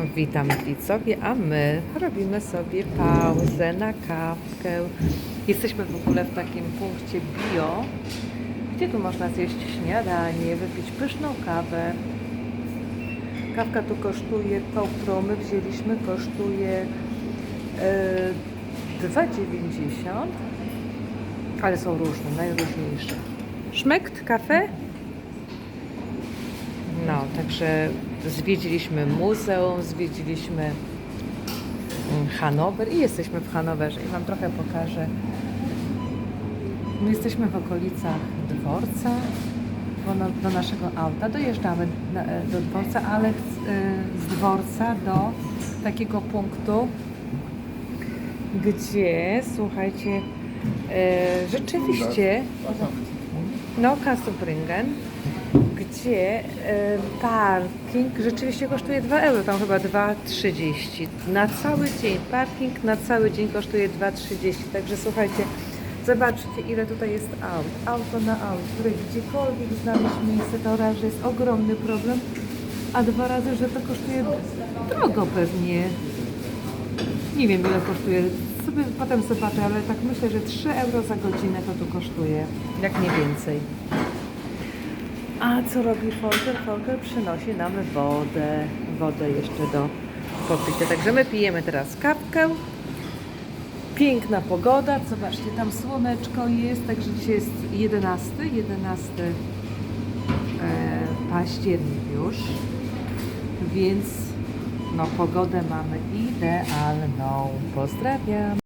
Witamy widzowie, a my robimy sobie pauzę na kawkę. Jesteśmy w ogóle w takim punkcie bio, gdzie tu można zjeść śniadanie, wypić pyszną kawę. Kawka tu kosztuje, tą, którą my wzięliśmy, kosztuje e, 2,90, ale są różne, najróżniejsze. Szmekt kafę? No, także zwiedziliśmy muzeum, zwiedziliśmy mm, Hanower i jesteśmy w Hanowerze. I Wam trochę pokażę. My jesteśmy w okolicach dworca, no, do naszego auta dojeżdżamy e, do dworca, ale e, z dworca do takiego punktu, gdzie, słuchajcie, e, rzeczywiście, no, Kasselbringen, gdzie e, parking rzeczywiście kosztuje 2 euro, tam chyba 2,30. Na cały dzień, parking na cały dzień kosztuje 2,30. Także słuchajcie, zobaczcie ile tutaj jest aut. Auto na aut, które gdziekolwiek znaleźć miejsce, to raz, że jest ogromny problem, a dwa razy, że to kosztuje drogo pewnie. Nie wiem ile kosztuje, sobie potem zobaczę, ale tak myślę, że 3 euro za godzinę to tu kosztuje, jak nie więcej. A co robi Folker? Folker przynosi nam wodę, wodę jeszcze do popicia. Także my pijemy teraz kawkę. Piękna pogoda, zobaczcie, tam słoneczko jest, także dzisiaj jest 11, 11 e, październik już, więc no pogodę mamy idealną. Pozdrawiam.